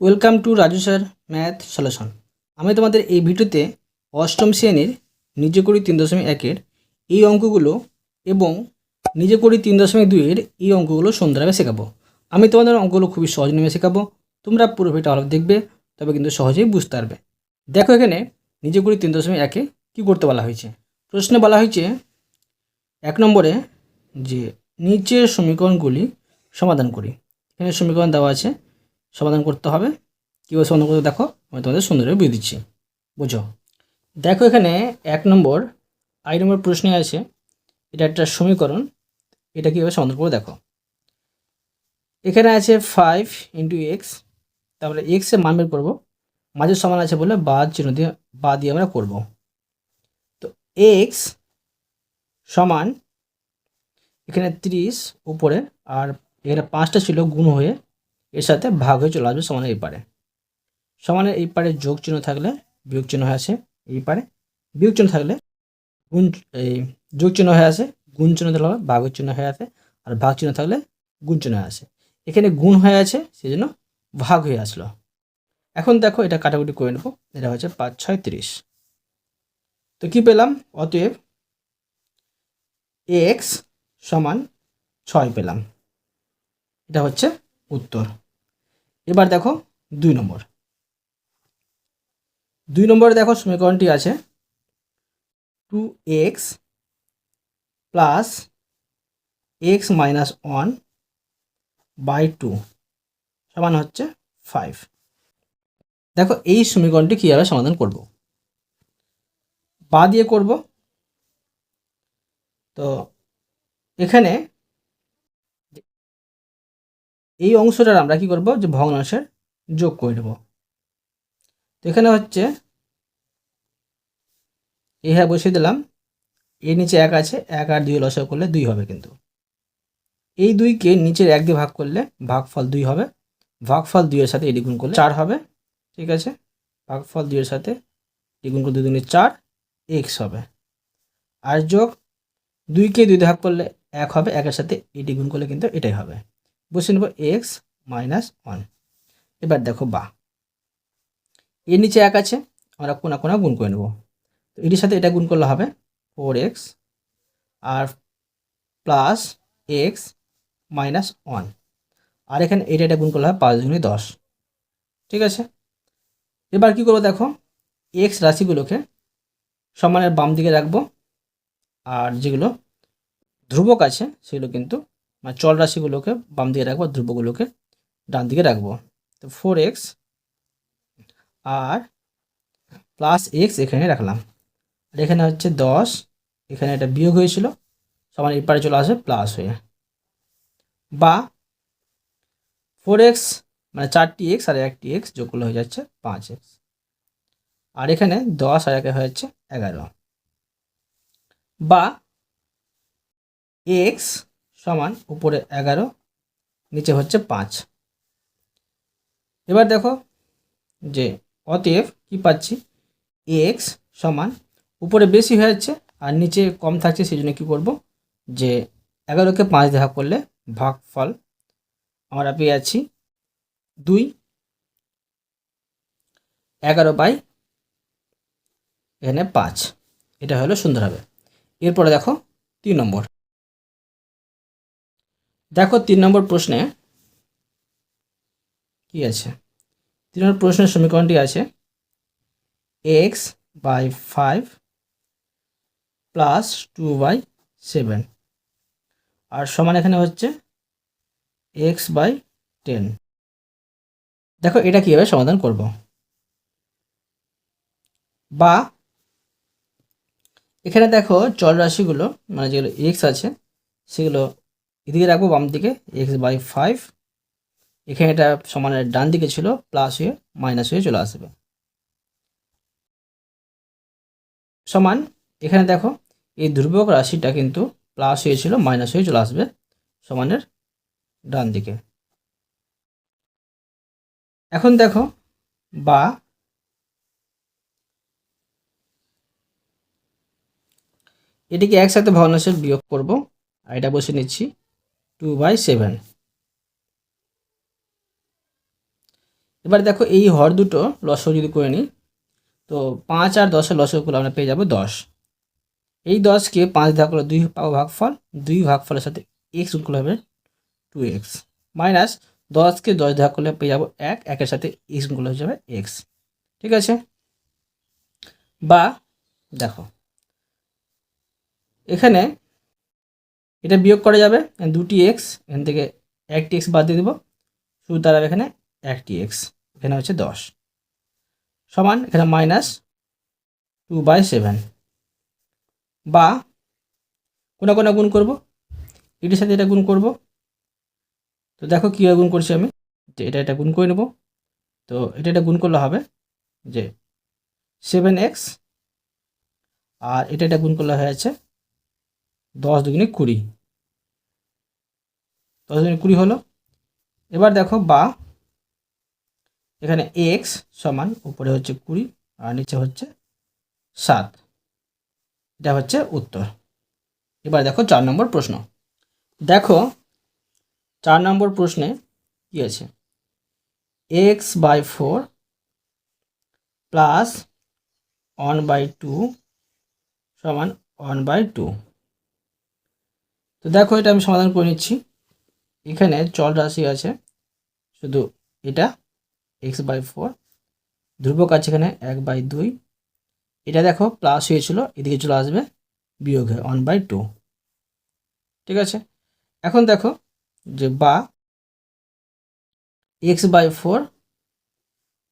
Welcome to Raju sir math solution আমি তোমাদের এই ভিডিওতে অষ্টম শ্রেণির নিজে করি তিন দশমিক একের এই অঙ্কগুলো এবং নিজে করি তিন দশমিক দুইয়ের এই অঙ্কগুলো সুন্দরভাবে শেখাবো। আমি তোমাদের অঙ্কগুলো খুবই সহজ নেমে শেখাবো। তোমরা পুরো ভিডিওটা ভালো দেখবে, তবে কিন্তু সহজেই বুঝতে পারবে। দেখো এখানে নিজে করি তিন দশমিক একে কী করতে বলা হয়েছে? প্রশ্নে বলা হয়েছে, এক নম্বরে যে নিচের সমীকরণগুলি সমাধান করি। এখানে সমীকরণ দেওয়া আছে সমাধান করতে হবে। কীভাবে সমাধান করতে দেখো, আমি তোমাদের সুন্দরভাবে বুঝে দিচ্ছি। বুঝো? দেখো এখানে এক নম্বর, আই নম্বর প্রশ্নে আছে, এটা একটা সমীকরণ, এটা কীভাবে সমাধান করে দেখো। এখানে আছে ফাইভ ইন্টু এক্স তারপরে এক্সের মান বের করব। মাঝের সমান আছে বলে বাদ চিহ্ন দিয়ে বা দিয়ে আমরা করব। তো এক্স সমান, এখানে ত্রিশ উপরে, আর এখানে পাঁচটা ছিল গুণ হয়ে এর সাথে ভাগ হয়ে চলে আসবে সমানের এই পারে। সমানের এই পারে যোগ চিহ্ন থাকলে বিয়োগ চিহ্ন হয়ে আসে এই পারে। বিয়োগ চিহ্ন থাকলে গুণ, এই যোগ চিহ্ন হয়ে আসে, গুণ চিহ্ন থাকলে ভাগের চিহ্ন হয়ে আসে আর ভাগ চিহ্ন থাকলে গুণ চিহ্ন হয়ে আসে। এখানে গুণ হয়ে আছে সেই জন্য ভাগ হয়ে আসলো। এখন দেখো এটা কাটাকুটি করে নেব, এটা হচ্ছে পাঁচ, ছয়, তিরিশ। তো কি পেলাম? অতএব এক্স সমান ছয় পেলাম। এটা হচ্ছে উত্তর। এবার দেখো দুই নম্বর। দুই নম্বরে দেখো সমীকরণটি আছে two x plus x minus one by two সমান হচ্ছে ফাইভ দেখো এই সমীকরণটি কীভাবে সমাধান করব? বা দিয়ে করব। তো এখানে এই অংশটার আমরা কি করব? যে ভগ্নাংশের যোগ করে নেব। তো এখানে হচ্ছে এই হ্যাঁ বসিয়ে দিলাম। এর নিচে এক আছে, এক আর দুই লসা করলে দুই হবে কিন্তু। এই দুইকে নিচের এক দিয়ে ভাগ করলে ভাগফল দুই হবে। ভাগফল দুইয়ের সাথে এডি গুণ করলে চার হবে। ঠিক আছে? ভাগফল দুইয়ের সাথে এডি গুণ করলে দুই দুগুণে চার, এক্স হবে। আর যোগ দুইকে দুই ভাগ করলে এক হবে, একের সাথে এডি গুণ করলে কিন্তু এটাই হবে। বসে নেব এক্স মাইনাস ওয়ান এবার দেখো বা। এর নিচে এক আছে, আমরা কোনা কোনা গুণ করে নেব। তো এটির সাথে এটা গুণ করলে হবে ফোর এক্স আর প্লাস এক্স মাইনাস ওয়ান আর এখানে এটা এটা গুণ করলে হবে পাঁচ দুগুণে দশ। ঠিক আছে? এবার কি করব দেখো এক্স রাশিগুলোকে সমানের বাম দিকে রাখব। আর যেগুলো ধ্রুবক আছে, সেগুলো কিন্তু মানে চল রাশিগুলোকে বাম দিকে রাখব ধ্রুবগুলোকে ডান দিকে রাখব। তো ফোর এক্স আর প্লাস এক্স এখানে রাখলাম। আর এখানে হচ্ছে দশ, এখানে এটা বিয়োগ হয়েছিল, সমান এই পারে চলে আসে প্লাস হয়ে। বা ফোর এক্স মানে চারটি এক্স আর একটি এক্স যোগ করলে হয়ে যাচ্ছে পাঁচ এক্স আর এখানে দশ আর একে হয়ে যাচ্ছে এগারো। বা এক্স সমান উপরে এগারো, নিচে হচ্ছে পাঁচ। এবার দেখো যে অতএব কি পাচ্ছি? এক্স সমান উপরে বেশি হয়ে যাচ্ছে আর নিচে কম থাকছে সেই জন্য কী করব? যে এগারোকে পাঁচ দেখা করলে ভাগ ফল আমরা পেয়ে যাচ্ছি দুই। এগারো বাই এখানে পাঁচ। এটা হলো সুন্দর হবে। এরপরে দেখো তিন নম্বর। দেখো তিন নম্বর প্রশ্নে কি আছে? তিন নম্বর প্রশ্নের সমীকরণটি আছে x by five plus two by seven আর সমান এখানে হচ্ছে এক্স বাই টেন দেখো এটা কীভাবে সমাধান করব? বা এখানে দেখো চল রাশিগুলো মানে যেগুলো এক্স আছে, সেগুলো এদিকে রাখব বাম দিকে এক্স বাই ফাইভ এখানে এটা সমানের ডান দিকে ছিল প্লাস হয়ে মাইনাস হয়ে চলে আসবে। সমান, এখানে দেখো এই ধ্রুবক রাশিটা কিন্তু প্লাস হয়েছিল মাইনাস হয়ে চলে আসবে সমানের ডান দিকে। এখন দেখো বা এটিকে একসাথে ভগ্নাংশের বিয়োগ করব, আর এটা বসে নিচ্ছি। Two by seven. এবার দেখো এই হর দুটো লসও যদি করে নিই, তো পাঁচ আর দশের লসও করলে আমরা পেয়ে যাব দশ। এই দশকে পাঁচ ভাগ করলে দুই পাবো ভাগফল, দুই ভাগফলের সাথে এক্স করলে হবে টু এক্স মাইনাস দশকে দশ ভাগ করলে পেয়ে যাব এক, একের সাথে এক্স গুণ হয়ে যাবে এক্স ঠিক আছে? বা দেখো, এখানে এটা বিয়োগ করা যাবে দুটি এক্স এখান থেকে একটি এক্স বাদ দিয়ে দেবো। শুধু দাঁড়াবে এখানে একটি এক্স এখানে হচ্ছে দশ। সমান এখানে মাইনাস টু বাই সেভেন বা কোনা কোনা গুণ করব? এটির সাথে এটা গুণ করব। তো দেখো কীভাবে গুণ করছি আমি। যে এটা এটা গুণ করে নেব। তো এটা এটা গুণ করলে হবে যে সেভেন এক্স আর এটা এটা গুণ করলে হয়ে যাচ্ছে দশ দুগুণে কুড়ি। দশ দুগুণে কুড়ি হলো। এবার দেখো বা, এখানে এক্স সমান উপরে হচ্ছে কুড়ি আর নিচে হচ্ছে সাত। এটা হচ্ছে উত্তর। এবার দেখো চার নম্বর প্রশ্ন। দেখো চার নম্বর প্রশ্নে কী আছে? X by four plus one by two সমান ওয়ান বাই টু তো দেখো এটা আমি সমাধান করে নিচ্ছি। এখানে চল রাশি আছে, শুধু এটা এক্স বাই ফোর ধ্রুবক আছে এখানে এক বাই দুই, এটা দেখো প্লাস হয়েছিল, এদিকে চলে আসবে বিয়োগ হয়ে ওয়ান বাই টু ঠিক আছে? এখন দেখো যে বা এক্স বাই ফোর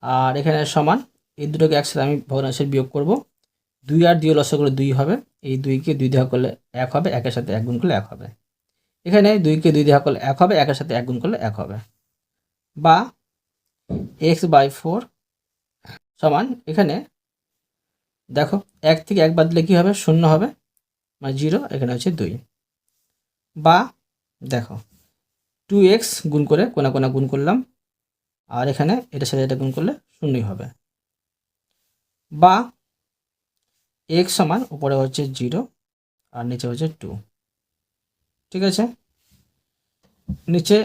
আর এখানে সমান, এই দুটোকে একসাথে আমি ভগ্নাংশের বিয়োগ করব, দুই আর দুই লসা করে দুই হবে, এই দুইকে দুই দেওয়া করলে এক হবে, একের সাথে এক গুণ করলে এক হবে। এখানে দুইকে দুই দেওয়া করলে এক হবে, একের সাথে এক গুণ করলে এক হবে। বা এক্স বাই ফোর সমান এখানে দেখো, এক থেকে এক বাদ দিলে কী হবে? শূন্য হবে মানে জিরো, এখানে হচ্ছে দুই। বা দেখো, টু এক্স গুণ করে কোনা কোনা গুণ করলাম, আর এখানে এটার সাথে এটা গুণ করলে শূন্যই হবে। বা এক্স সমান উপরে হচ্ছে জিরো, আর নিচে হচ্ছে টু। ঠিক আছে? নিচে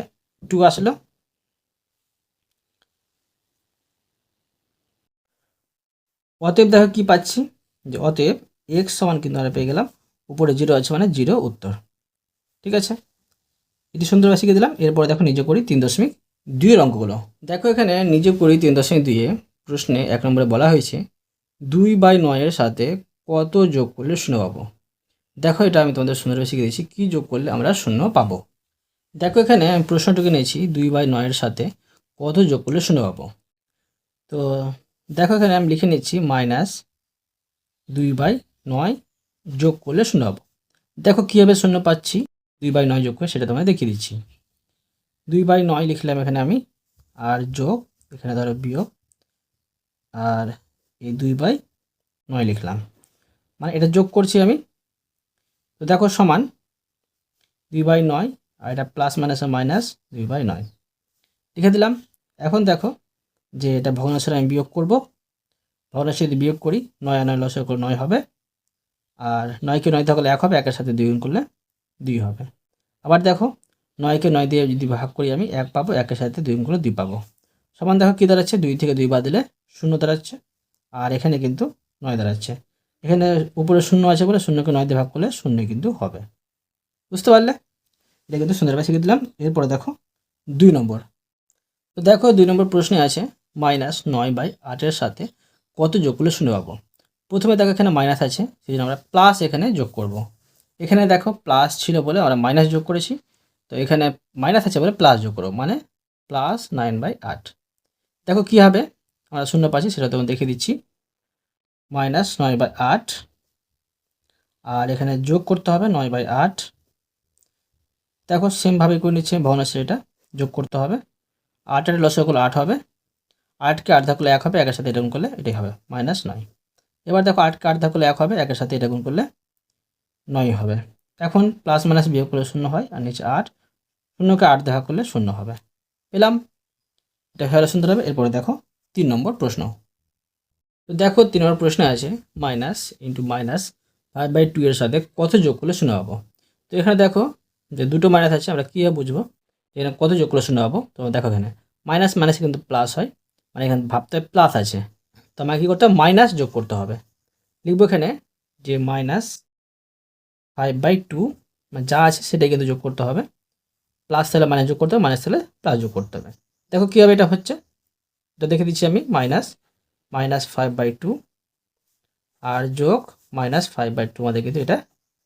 টু আসলো। অতএব দেখো কি পাচ্ছি? যে অতএব এক্স সমান কিন্তু আমরা পেয়ে গেলাম। উপরে জিরো আছে মানে জিরো উত্তর। ঠিক আছে? এটি সুন্দরভাবে শিখে দিলাম। এরপরে দেখো নিজে করি তিন দশমিক দুইয়ের অঙ্কগুলো। দেখো এখানে নিজে করি তিন দশমিক দুইয়ে প্রশ্নে এক নম্বরে বলা হয়েছে, দুই বাই নয়ের সাথে কত যোগ করলে শূন্য পাবো? দেখো এটা আমি তোমাদের সুন্দরভাবে শিখে দিয়েছি, কী যোগ করলে আমরা শূন্য পাবো? দেখো এখানে আমি প্রশ্নটুকু নিয়েছি, দুই বাই নয়ের সাথে কত যোগ করলে শূন্য পাবো? তো দেখো এখানে আমি লিখে নিচ্ছি, মাইনাস দুই বাই নয় যোগ করলে শূন্য পাবো। দেখো কীভাবে শূন্য পাচ্ছি? দুই বাই নয় যোগ করে সেটা তোমায় দেখিয়ে দিচ্ছি। দুই বাই নয় লিখলাম এখানে আমি, আর যোগ, এখানে ধরো বিয়োগ, আর এই দুই বাই নয় লিখলাম। মানে এটা যোগ করছি আমি তো দেখো সমান দুই বাই নয়, আর এটা প্লাস মাইনাস মাইনাস দুই বাই নয়। লিখে দিলাম, এখন দেখো যে এটা ভগ্নাংশের আমি বিয়োগ করব। ভগ্নাংশে যদি বিয়োগ করি, নয় আর নয় লসে করে নয় হবে, আর নয়কে নয় থাকলে এক হবে, একের সাথে দুই গুণ করলে দুই হবে। আবার দেখো নয়কে নয় দিয়ে যদি ভাগ করি আমি, এক পাবো, একের সাথে দুই গুণ করলে দুই পাবো। সমান দেখো কী দাঁড়াচ্ছে? দুই থেকে দুই বাদ দিলে শূন্য দাঁড়াচ্ছে, আর এখানে কিন্তু নয় দাঁড়াচ্ছে। এখানে উপরে শূন্য আছে বলে শূন্যকে নয় দিয়ে ভাগ করলে শূন্য কিন্তু হবে। বুঝতে পারলে? এটা কিন্তু সুন্দরভাবে শিখে দিলাম। এরপরে দেখো, দুই নম্বর। তো দেখো, দুই নম্বর প্রশ্নে আছে, মাইনাস নয় বাই আটের সাথে কত যোগ করলে শূন্য পাবো? প্রথমে দেখো এখানে মাইনাস আছে সেই জন্য আমরা প্লাস এখানে যোগ করব। এখানে দেখো প্লাস ছিল বলে আমরা মাইনাস যোগ করেছি। তো এখানে মাইনাস আছে বলে প্লাস যোগ করব মানে প্লাস নাইন বাই আট। দেখো কী হবে? আমরা শূন্য পাচ্ছি, সেটা তোমার দেখিয়ে দিচ্ছি। মাইনাস নয় বাই আট আর এখানে যোগ করতে হবে নয় বাই আট দেখো সেমভাবে করে নিচ্ছে ভগ্নাংশের এটা যোগ করতে হবে। আটের লসে করলে আট হবে। আটকে আট থাকলে এক হবে, একের সাথে এটা গুণ করলে এটাই হবে মাইনাস নয় এবার দেখো আটকে আট থাকলে এক হবে, একের সাথে এটা গুণ করলে নয় হবে। এখন প্লাস মাইনাস বিয়োগ করলে শূন্য হয়, আর নিচে আট। শূন্যকে আট দেখা করলে শূন্য হবে। পেলাম। এটা হলে সুন্দর হবে, এরপরে দেখো তিন নম্বর প্রশ্ন। তো দেখো তিন নম্বর প্রশ্ন আছে minus into minus five by two এর সাথে কত যোগ করলে শূন্য পাবো? তো এখানে দেখো যে দুটো মাইনাস আছে, আমরা কীভাবে বুঝব? এখানে কত যোগ করলে শূন্য পাবো? তো দেখো এখানে। মাইনাস মাইনাসে কিন্তু প্লাস হয় মানে এখানে ভাবতে প্লাস আছে। তো আমাকে কী করতে হবে? মাইনাস যোগ করতে হবে। লিখব এখানে যে মাইনাস ফাইভ বাই টু মানে যা আছে সেটাই কিন্তু যোগ করতে হবে। প্লাস তাহলে মাইনাস যোগ করতে হবে মাইনাস তাহলে প্লাস যোগ করতে হবে। দেখো কীভাবে এটা হচ্ছে? এটা দেখে দিচ্ছি আমি minus minus five by two আর যোগ মাইনাস ফাইভ বাই টু আমাদের কিন্তু এটা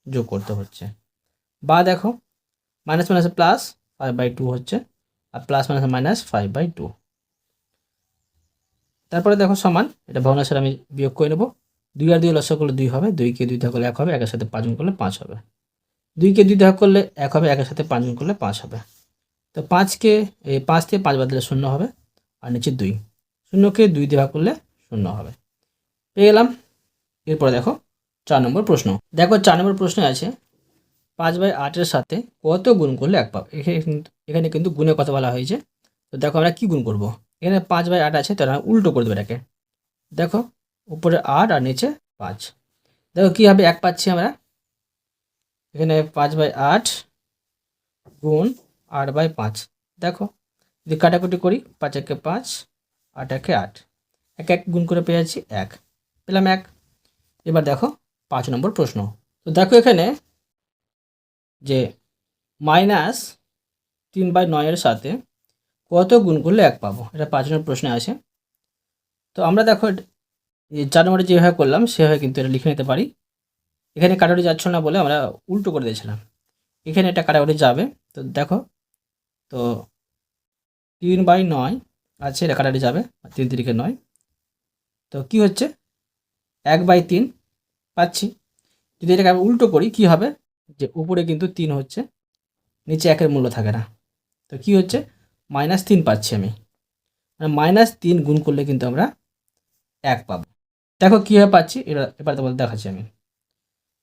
যোগ করতে হচ্ছে। বা দেখো minus minus plus five by two হচ্ছে আর plus minus minus five by two তারপরে দেখো সমান, এটা ভগ্নাংশের আমি বিয়োগ করে নেব। দুই আর দুই লসা করলে দুই হবে দুইকে দুই করলে এক হবে, একের সাথে পাঁচজন করলে পাঁচ হবে। দুইকে দুই ভাগ করলে এক হবে, একের সাথে পাঁচজন করলে পাঁচ হবে। তো পাঁচকে, এই পাঁচ থেকে পাঁচ বাদ দিলে শূন্য হবে, আর নিচে দুই। শূন্যকে দুই দিয়ে ভাগ করলে শূন্য হবে। পেয়ে গেলাম। এরপরে দেখো, চার নম্বর প্রশ্ন। দেখো, চার নম্বর প্রশ্নে আছে, পাঁচ বাই আটের সাথে কত গুণ করলে এক পাবে? এখানে কিন্তু গুণের কথা বলা হয়েছে। তো দেখো, আমরা কি গুণ করব? এখানে পাঁচ বাই আট আছে তারা উল্টো করে দেবো এটাকে। দেখো, উপরে আট আর নিচে পাঁচ। দেখো কী হবে এক পাচ্ছি আমরা? এখানে পাঁচ বাই আট গুণ আট বাই পাঁচ। দেখো, যদি কাটাকুটি করি, পাঁচ একে পাঁচ, আট একে আট। এক এক গুণ করে পেয়ে যাচ্ছি এক। পেলাম এক। এবার দেখো পাঁচ নম্বর প্রশ্ন। তো দেখো এখানে যে মাইনাস তিন বাই নয়ের সাথে কত গুণ করলে এক পাবো? এটা পাঁচ নম্বর প্রশ্নে আছে। তো আমরা দেখো চার নম্বরে যেভাবে করলাম, সেভাবে কিন্তু এটা লিখে নিতে পারি। এখানে কাটাকুটি যাচ্ছ না বলে আমরা উল্টো করে দিয়েছিলাম। এখানে এটা কাটাকুটি যাবে। তো দেখো, তো তিন বাই নয় আছে, এটা কাটাকুটি যাবে, তিন তিরিকে নয়। তো কি হচ্ছে? এক বাই তিন পাচ্ছি। যদি এটাকে আমি উল্টো করি, কি হবে? যে উপরে কিন্তু তিন হচ্ছে, নিচে একের মূল্য থাকে না। তো কি হচ্ছে? মাইনাস তিন পাচ্ছি আমি। মানে মাইনাস তিন গুণ করলে কিন্তু আমরা এক পাবো। দেখো কীভাবে পাচ্ছি? এটা এবার তোমাদের দেখাচ্ছি আমি।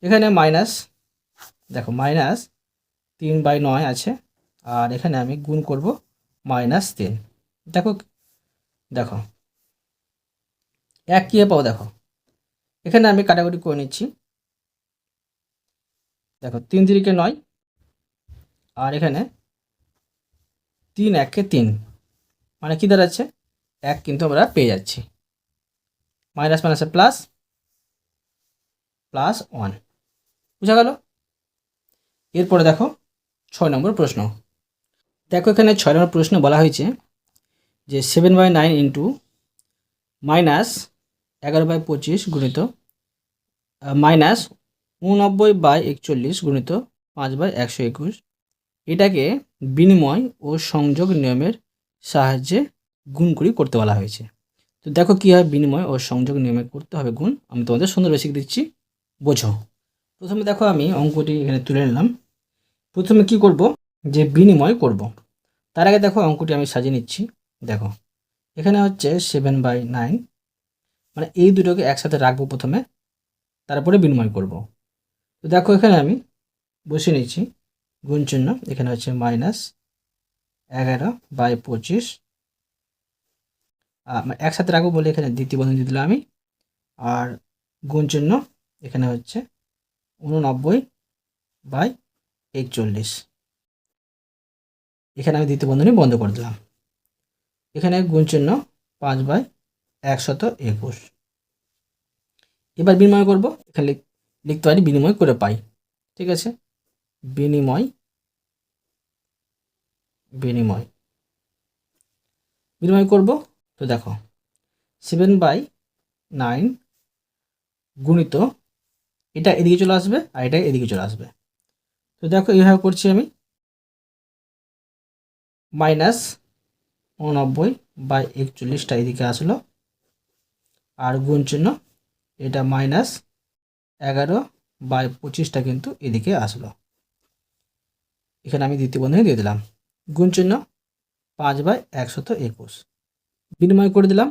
এখানে মাইনাস, দেখো মাইনাস তিন বাই নয় আছে, আর এখানে আমি গুণ করব মাইনাস তিন। দেখো দেখো। এক কীভাবে পাবো দেখো। এখানে আমি কাটাকুটি করে নিচ্ছি। দেখো, তিন তিরিকে নয়, আর এখানে তিন একে তিন। মানে কী দাঁড়াচ্ছে? এক কিন্তু আমরা পেয়ে যাচ্ছি। মাইনাস মাইনাসে প্লাস প্লাস ওয়ান বুঝা গেল? এরপরে দেখো, ছয় নম্বর প্রশ্ন। দেখো, এখানে ছয় নম্বর প্রশ্ন বলা হয়েছে যে seven by nine into minus এগারো বাই পঁচিশ গুণিত মাইনাস উননব্বই বাই একচল্লিশ গুণিত পাঁচ বাই একশো একুশ। এটাকে বিনিময় ও সংযোগ নিয়মের সাহায্যে গুণ করি করতে বলা হয়েছে। তো দেখো কীভাবে বিনিময় ও সংযোগ নিয়মে করতে হবে গুণ। আমি তোমাদের সুন্দর বেসিক দিচ্ছি, বোঝো। প্রথমে দেখো আমি অঙ্কটি এখানে তুলে নিলাম। প্রথমে কি করব? যে বিনিময় করব। তার আগে দেখো অঙ্কটি আমি সাজিয়ে নিচ্ছি। দেখো, এখানে হচ্ছে সেভেন বাই নাইন মানে এই দুটোকে একসাথে রাখব প্রথমে, তারপরে বিনিময় করব। তো দেখো এখানে আমি বসে নিচ্ছি, গুণ চিহ্ন, এখানে হচ্ছে মাইনাস এগারো বাই পঁচিশ। একসাথে রাখব বলে এখানে দ্বিতীয় বন্ধন দিলাম আমি। আর গুণ চিহ্ন, এখানে হচ্ছে উননব্বই বাই একচল্লিশ। এখানে আমি দ্বিতীয় বন্ধনী বন্ধ করে দিলাম। এখানে গুণ চিহ্ন পাঁচ বাই একশত একুশ। এবার বিনিময় করব। এখানে লিখতে পারি বিনিময় করে পাই। ঠিক আছে? বিনিময় বিনিময়। বিনিময় করব তো দেখো সেভেন বাই নাইন গুণিত, এটা এদিকে চলে আসবে আর এটা এদিকে চলে আসবে। তো দেখো এইভাবে করছি আমি। মাইনাস উননব্বই বাই একচল্লিশটা এদিকে আসলো। আর গুণ চিহ্ন, এটা মাইনাস এগারো বাই পঁচিশটা কিন্তু এদিকে আসলো। এখানে আমি দ্বিতীয় বন্ধনী দিয়ে দিলাম। গুণ চিহ্ন পাঁচ বাই একশত একুশ। বিনিময় করে দিলাম।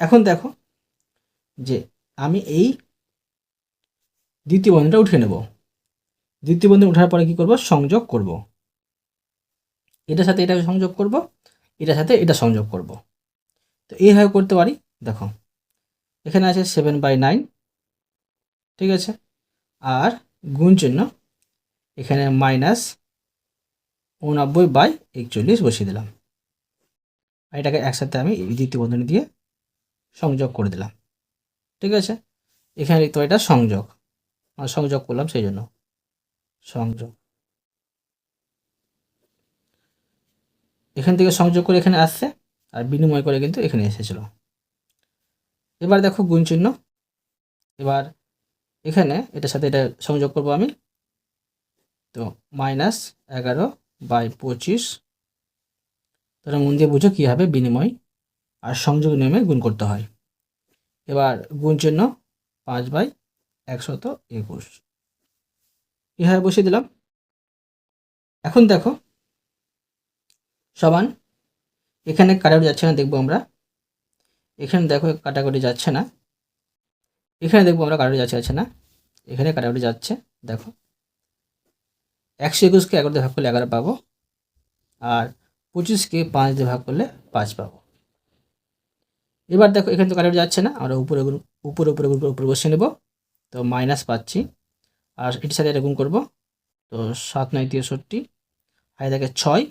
এখন দেখো যে আমি এই দ্বিতীয় বন্ধনটা উঠে নেব। দ্বিতীয় বন্ধন ওঠার পরে কি করব? সংযোগ করব। এটার সাথে এটা সংযোগ করব, এটার সাথে এটা সংযোগ করব। তো এইভাবে করতে পারি। দেখো, এখানে আছে সেভেন বাই নাইন ঠিক আছে? আর গুণ চিহ্ন এখানে মাইনাস উননব্বই বাই একচল্লিশ বসিয়ে দিলাম। এটাকে একসাথে আমি দ্বিতীয় বন্ধনী দিয়ে সংযোগ করে দিলাম। ঠিক আছে? এখানে লিখতে এটা সংযোগ। আর সংযোগ করলাম সেই জন্য। সংযোগ। এখান থেকে সংযোগ করে এখানে আসছে। আর বিনিময় করে কিন্তু এখানে এসেছিল। এবার দেখো গুণ চিহ্ন। এবার এখানে এটার সাথে এটা সংযোগ করব আমি। তো মাইনাস এগারো বাই পঁচিশ। তোমরা মন দিয়ে বুঝো কীভাবে বিনিময় আর সংযোগ নিয়মে গুণ করতে হয়। এবার গুণ চিহ্ন পাঁচ বাই একশত একুশ। এভাবে বসিয়ে দিলাম। এখন দেখো, সমান এখানে কাটাকুটি যাচ্ছে না দেখব আমরা। এখানে দেখো কাটাকুটি যাচ্ছে না। এখানে দেখব আমরা কাটাকুটি যাচ্ছে না। এখানে কাটাকুটি যাচ্ছে, দেখো। একশো একুশকে এগারো দিয়ে ভাগ করলে এগারো পাবো। আর পঁচিশকে পাঁচ দিয়ে ভাগ করলে পাঁচ পাবো। এবার দেখো এখানে তো কাটাকুটি যাচ্ছে না, আমরা উপরে উপরে উপরে উপরে উপরে বসে নেব। তো মাইনাস পাচ্ছি। আর এটির সাথে গুণ করব। তো সাত নয় তেষট্টি আর দেখে ছয়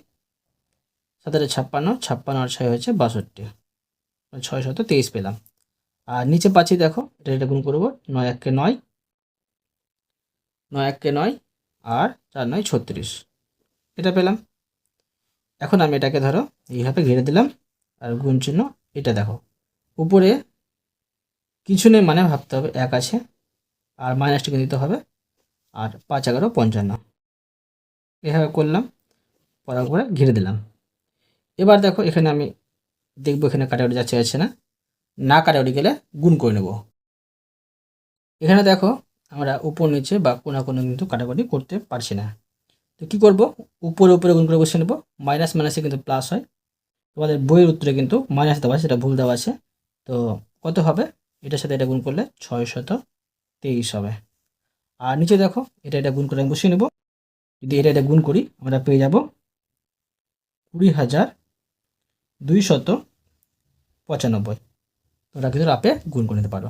সাতারে ছাপ্পান্ন ছাপ্পান্ন আর ছয় হয়েছে বাষট্টি। ছয় শত তেইশ পেলাম। আর নিচে পাচ্ছি দেখো, এটা এটা গুণ করব, নয় এককে নয় নয় এককে নয় আর চার নয় ছত্রিশ। এটা পেলাম। এখন আমি এটাকে ধরো, এইভাবে ঘিরে দিলাম। আর গুণ চিহ্ন এটা দেখো। উপরে কিছু নেই মানে ভাবতে হবে, এক আছে। আর মাইনাসটিকে দিতে হবে। আর পাঁচ এগারো পঞ্চান্ন। এভাবে করলাম পরে ঘিরে দিলাম। এবার দেখো, এখানে আমি দেখব এখানে কাটাকুটি যাচ্ছে যাচ্ছে না। না কাটাকুটি গেলে গুণ করে নেব। এখানে দেখো, আমরা উপর নিচে বা কোনো কোনো কিন্তু কাটাকুটি করতে পারছি না। তো কী করব? উপরে উপরে গুণ করে বসে নেব। মাইনাস মাইনাসে কিন্তু প্লাস হয়। তোমাদের বইয়ের উত্তরে কিন্তু মাইনাস দেওয়া আছে, সেটা ভুল দেওয়া আছে। তো কত হবে? এটার সাথে এটা গুণ করলে ছয় শত তেইশ হবে। আর নিচে দেখো, এটা এটা গুণ করে আমি বসিয়ে নেব। যদি এটা এটা গুণ করি, আমরা পেয়ে যাব কুড়ি হাজার দুই শত পঁচানব্বই। তোমরা কিন্তু রাপে গুণ করে নিতে পারো।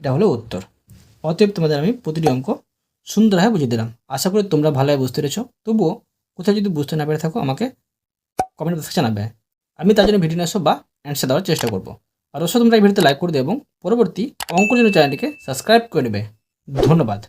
এটা হলো উত্তর। অতএব তোমাদের আমি প্রতিটি অঙ্ক সুন্দরভাবে বুঝিয়ে দিলাম। আশা করি তোমরা ভালোভাবে বুঝতে পেরেছ। তবুও কোথায় যদি বুঝতে না পেরে থাকো, আমাকে কমেন্ট বক্সে জানাবে। আমি তার জন্য ভিডিও নিয়ে বা অ্যান্সার দেওয়ার চেষ্টা করব। আর অবশ্যই তোমরা এই ভিডিওতে লাইক করে দেবে এবং পরবর্তী অঙ্ক জন্য চ্যানেলটিকে সাবস্ক্রাইব করে নেবে। ধন্যবাদ।